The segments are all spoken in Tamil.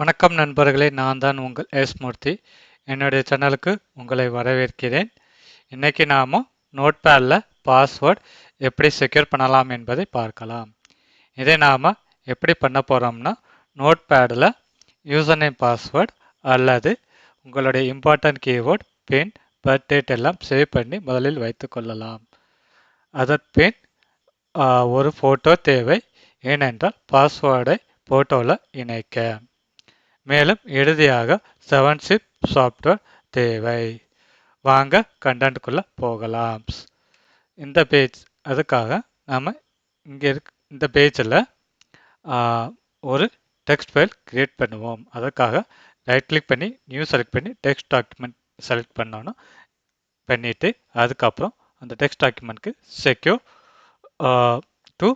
வணக்கம் நண்பர்களே நான் தான் உங்கள் எஸ் மூர்த்தி. என்னுடைய சேனலுக்கு உங்களை வரவேற்கிறேன். இன்றைக்கி நாம் நோட்பேடில் பாஸ்வேர்ட் எப்படி செக்யூர் பண்ணலாம் என்பதை பார்க்கலாம். இதை நாம் எப்படி பண்ண போகிறோம்னா நோட்பேடில் யூசர் நேம் பாஸ்வேர்ட் அல்லது உங்களுடைய இம்பார்ட்டன்ட் கீவேர்ட் பின் பர்த்டேட் எல்லாம் சேவ் பண்ணி முதலில் வைத்து கொள்ளலாம். அதன் ஒரு ஃபோட்டோ தேவை. ஏனென்றால் பாஸ்வேர்டை ஃபோட்டோவில் இணைக்க. மேலும் இறுதியாக செவன் சிப் சாஃப்ட்வேர் தேவை. வாங்க கண்டென்ட்டுக்குள்ளே போகலாம். இந்த பேஜ் அதுக்காக நாம் இங்கே இருக் இந்த பேஜில் ஒரு டெக்ஸ்ட் ஃபைல் க்ரியேட் பண்ணுவோம். அதுக்காக ரைட் கிளிக் பண்ணி நியூ செலக்ட் பண்ணி டெக்ஸ்ட் டாக்குமெண்ட் செலக்ட் பண்ணணும். பண்ணிவிட்டு அதுக்கப்புறம் அந்த டெக்ஸ்ட் டாக்குமெண்ட்க்கு செக்யூர் டு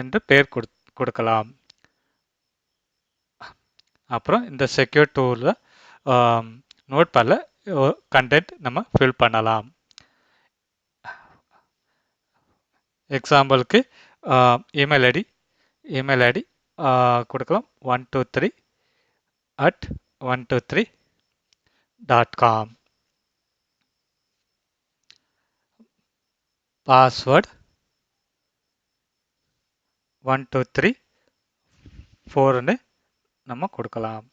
என்று பேர் கொடு கொடுக்கலாம். அப்புறம் இந்த செக்யூர் டூலில் நோட் பேடில் கண்டென்ட் நம்ம ஃபில் பண்ணலாம். எக்ஸாம்பிளுக்கு இமெயில் ஐடி இமெயில் ஐடி கொடுக்கலாம். One two three at one two three dot com password one two three ஃபோர்னு நம்ம கொடுக்கலாம்.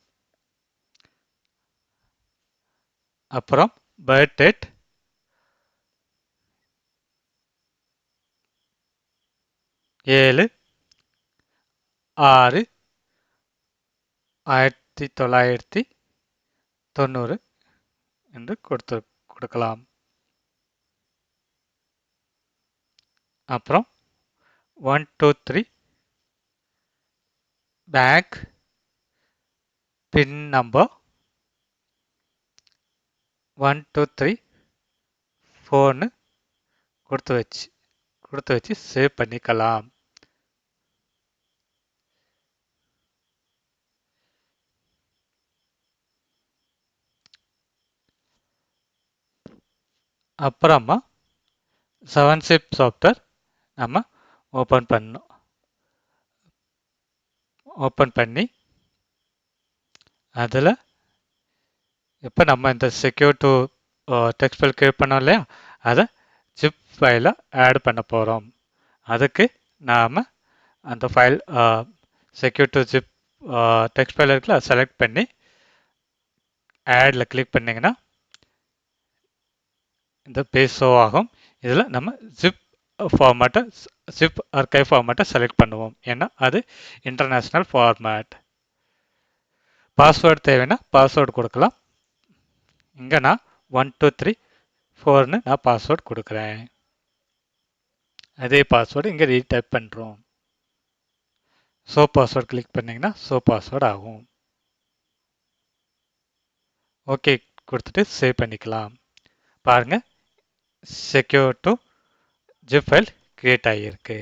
அப்புறம் பர்த் டேட் ஏழு ஆறு ஆயிரத்தி தொள்ளாயிரத்தி தொண்ணூறு என்று கொடுத்து கொடுக்கலாம். அப்புறம் one two three bank pin number one two three ஃபோர்னு கொடுத்து வச்சு கொடுத்து வச்சு சேவ் பண்ணிக்கலாம். அப்புறமா செவன் சிப் சாஃப்ட்வேர் நம்ம ஓப்பன் பண்ணணும். ஓப்பன் பண்ணி அதில் இப்போ நம்ம இந்த secure two text file create பண்ணோம் இல்லையா? அதை ஜிப் ஃபைலை ஆட் பண்ண போகிறோம் அதுக்கு நாம் அந்த file secure two zip text file இருக்குல்ல செலக்ட் பண்ணி ஆடில் கிளிக் பண்ணிங்கன்னா இந்த பேஸோ ஷோ ஆகும். இதில் நம்ம ஜிப் ஃபார்மேட்டை ஜிப் archive ஃபார்மேட்டை செலக்ட் பண்ணுவோம். ஏன்னா அது இன்டர்நேஷ்னல் ஃபார்மேட் பாஸ்வேர்டு தேவைன்னா பாஸ்வேர்டு கொடுக்கலாம். இங்கே நான் ஒன் டூ த்ரீ ஃபோர்னு நான் பாஸ்வேர்டு கொடுக்குறேன். அதே பாஸ்வேர்டு இங்கே ரீடைப் பண்ணுறோம் ஸோ பாஸ்வேர்டு கிளிக் பண்ணிங்கன்னா ஸோ பாஸ்வேர்டு ஆகும். ஓகே கொடுத்துட்டு சேவ் பண்ணிக்கலாம். பாருங்கள் secure two zip file create ஆகியிருக்கு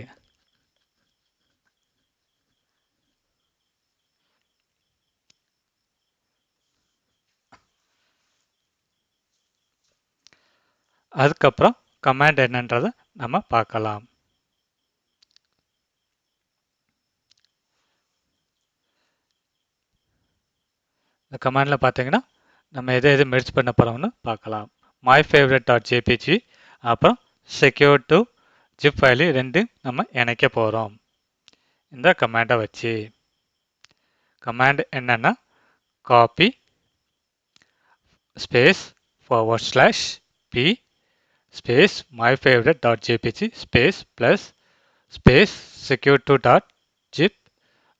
அதுக்கப்புறம் கமாண்ட் என்னன்றதை நம்ம பார்க்கலாம். இந்த கமாண்டில் பார்த்தீங்கன்னா நம்ம எதை எது மெர்ஜ் பண்ண போகிறோம்னு பார்க்கலாம். மை ஃபேவரட் டாட் ஜேபிஜி அப்புறம் செக்யூர் டு ஜிப் ஃபைலு ரெண்டு நம்ம இணைக்க போகிறோம் இந்த கமாண்டை வச்சு. கமாண்ட் என்னென்னா copy space forward slash B space my favourite dot JPG space plus space secure two dot zip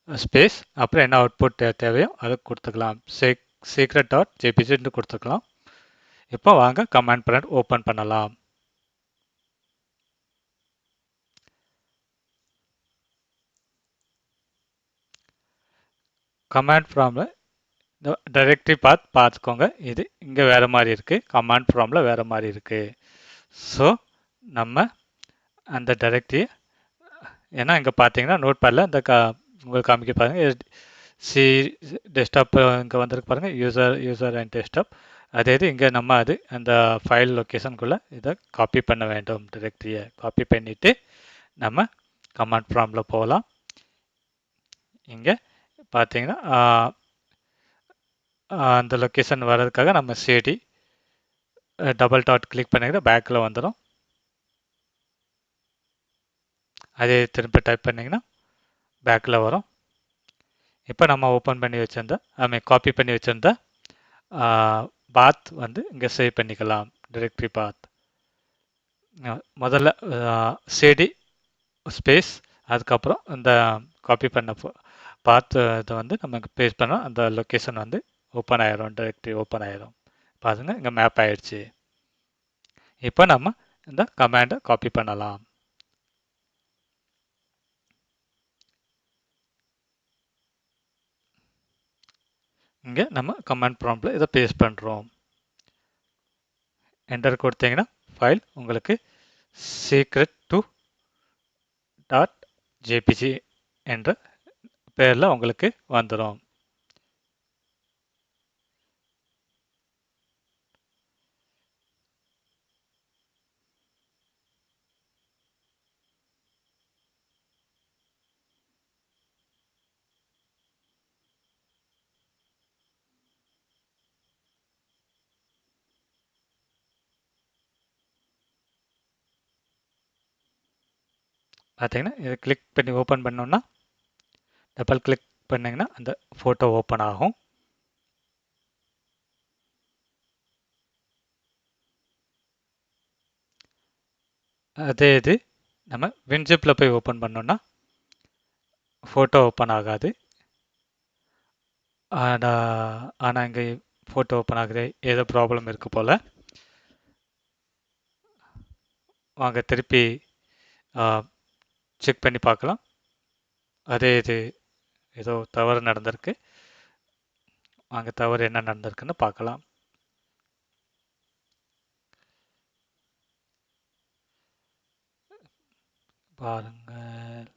space அப்புறம் என்ன அவுட்புட் தேவையோ அதை கொடுத்துக்கலாம். செக் சீக்ரெட் டாட் ஜேபிஜின்னு கொடுத்துக்கலாம். இப்போ வாங்க கமாண்ட் ப்ராண்ட் ஓப்பன் பண்ணலாம். கமாண்ட் ஃப்ராமில் இந்த டைரக்டரி பாத் பார்த்துக்கோங்க. இது இங்கே வேறு மாதிரி இருக்குது கமாண்ட் ஃப்ராமில் வேறு மாதிரி இருக்குது ஸோ நம்ம அந்த டைரக்டரி ஏன்னா இங்கே பார்த்தீங்கன்னா நோட் பேடில் இந்த கா உங்களுக்கு காமிக்க பாருங்கள் சி டெஸ்க்டாப் இங்கே வந்திருக்கு பாருங்கள் யூசர் யூசர் அண்ட் டெஸ்க்டாப் அதே இது இங்கே நம்ம அது அந்த ஃபைல் லொக்கேஷனுக்குள்ளே இதை காப்பி பண்ண வேண்டும். டைரக்டரியை காப்பி பண்ணிவிட்டு நம்ம கமாண்ட் ப்ராமில் போகலாம். இங்கே பார்த்தீங்கன்னா அந்த லொக்கேஷன் வர்றதுக்காக நம்ம சிடி டபுள் டாட் கிளிக் பண்ணிங்கன்னா பேக்கில் வந்துடும் அதே திரும்ப டைப் பண்ணிங்கன்னா பேக்கில் வரும். இப்போ நம்ம ஓப்பன் பண்ணி வச்சுருந்த ஐ மீன் காப்பி பண்ணி வச்சுருந்த பாத் வந்து இங்கே சேவ் பண்ணிக்கலாம். டிரெக்டரி பாத் முதல்ல சிடி ஸ்பேஸ் அதுக்கப்புறம் இந்த காப்பி பண்ண பாத் இதை வந்து நம்ம பேஸ் பண்ணோம் அந்த லொக்கேஷன் வந்து ஓப்பன் ஆயிரும் டிரெக்டரி ஓப்பன் ஆயிரும். பாருங்கள் இங்கே மேப் ஆயிடுச்சு. இப்போ நம்ம இந்த கமாண்டை காப்பி பண்ணலாம். இங்கே நம்ம கமாண்ட் ப்ராம்ப்டில் இதை பேஸ்ட் பண்ணுறோம் என்டர் கொடுத்தீங்கன்னா ஃபைல் உங்களுக்கு சீக்ரெட் டு டாட் ஜேபிஜி என்ற பேரில் உங்களுக்கு வந்துடும் பார்த்தீங்கன்னா இதை கிளிக் பண்ணி ஓப்பன் பண்ணோன்னா டபுள் கிளிக் பண்ணிங்கன்னா அந்த ஃபோட்டோ ஓப்பன் ஆகும். அதே இது நம்ம வின்ஜிப்பில் போய் ஓப்பன் பண்ணோன்னா ஃபோட்டோ ஓப்பன் ஆகாது. ஆனால் ஆனால் இங்கே ஃபோட்டோ ஓப்பன் ஆகுது. ஏதோ ப்ராப்ளம் இருக்கு போல். வாங்க திருப்பி செக் பண்ணி பார்க்கலாம். அதே இது ஏதோ தவறு நடந்திருக்கு. அங்கே தவறு என்ன நடந்திருக்குன்னு பார்க்கலாம். பாருங்கள்.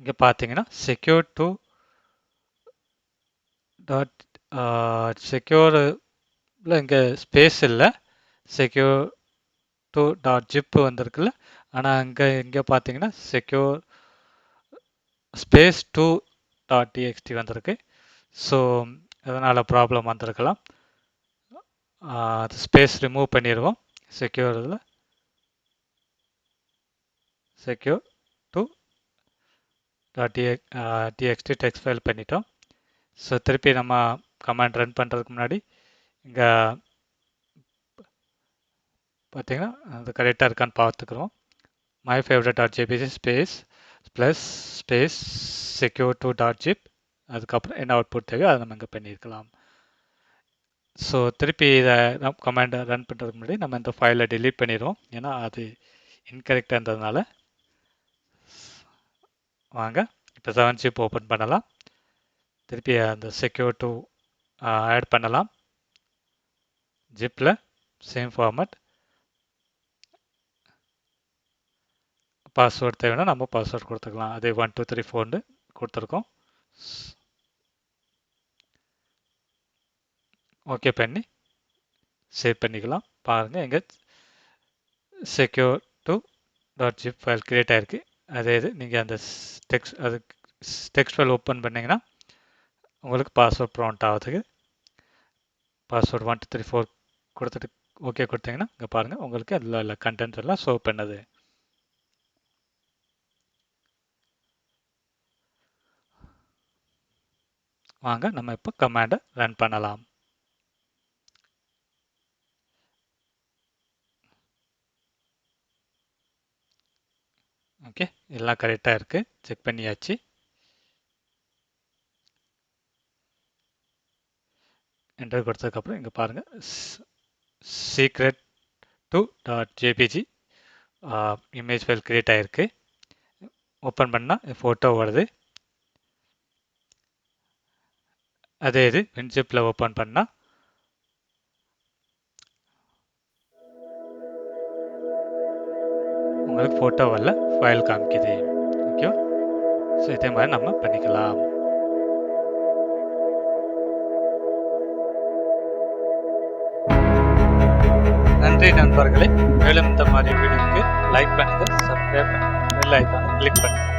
இங்கே பார்த்தீங்கன்னா செக்யூர் டு டாட் செக்யூரில் இங்கே ஸ்பேஸ் இல்லை. செக்யூர் டூ டாட் ஜிப்பு வந்திருக்குல்ல. ஆனால் அங்கே இங்கே பார்த்தீங்கன்னா secure space two dot TXT வந்திருக்கு. ஸோ அதனால் ப்ராப்ளம் வந்திருக்கலாம். அது ஸ்பேஸ் ரிமூவ் பண்ணிடுவோம் செக்யூர் இதில் செக்யூர் டிஎக்ஸ்டி டெக்ஸ்ட் ஃபைல் பண்ணிட்டோம். ஸோ திருப்பி நம்ம கமாண்ட் ரன் பண்ணுறதுக்கு முன்னாடி இங்கே பார்த்தீங்கன்னா அது கரெக்டாக இருக்கான்னு பார்த்துக்குறோம். My favourite dot JPG space plus space secure two dot zip அதுக்கப்புறம் என்ன அவுட்புட் தேவையோ அதை நம்ம இங்கே பண்ணியிருக்கலாம். ஸோ திருப்பி இதை நம்ம கமாண்டை ரன் பண்ணுறதுக்கு முன்னாடி நம்ம இந்த ஃபைலை டெலீட் பண்ணிடுவோம் ஏன்னா அது இன்கரெக்டாக இருந்ததுனால வாங்க. இப்போ செவன் ஜிப் ஓப்பன் பண்ணலாம். திருப்பி அந்த செக்யூர் டூ ஆட் பண்ணலாம். ஜிப்பில் சேம் ஃபார்மட் பாஸ்வேர்ட் தேவைன்னா நம்ம பாஸ்வேர்ட் கொடுத்துக்கலாம். அதே ஒன் டூ த்ரீ ஃபோர்னு கொடுத்துருக்கோம். ஓகே பண்ணி சேவ் பண்ணிக்கலாம். பாருங்கள் எங்கே secure two dot zip file create ஆகிருக்கு அதே இது நீங்கள் அந்த டெக்ஸ்ட் அது டெக்ஸ்ட் ஃபைல் ஓப்பன் பண்ணிங்கன்னா உங்களுக்கு password prompt ஆகுதுக்கு password one two three four கொடுத்துட்டு ஓகே கொடுத்தீங்கன்னா இங்கே பாருங்கள் உங்களுக்கு அதில் இல்லை கண்டென்ட் எல்லாம் ஷோ பண்ணுது. வாங்க நம்ம இப்போ கமாண்டை ரன் பண்ணலாம். ஓகே எல்லாம் கரெக்டாக இருக்குது செக் பண்ணியாச்சு. என்டர் கொடுத்ததுக்கப்புறம் இங்கே பாருங்கள் secret two dot JPG image file create ஆகிருக்கு ஓப்பன் பண்ணால் ஃபோட்டோ வருது. அதே இது வின்சிப்பில் ஓப்பன் பண்ணால் உங்களுக்கு ஃபோட்டோ வரல. ஃபைல் காமிக்குது. ஓகே ஸோ இதே மாதிரி நம்ம பண்ணிக்கலாம். நன்றி நண்பர்களே. மேலும் இந்த மாதிரி வீடியோக்கு லைக் பண்ணுங்கள் சப்ஸ்கிரைப் பண்ணுங்கள் பெல் ஐக்கானை கிளிக் பண்ணுங்கள்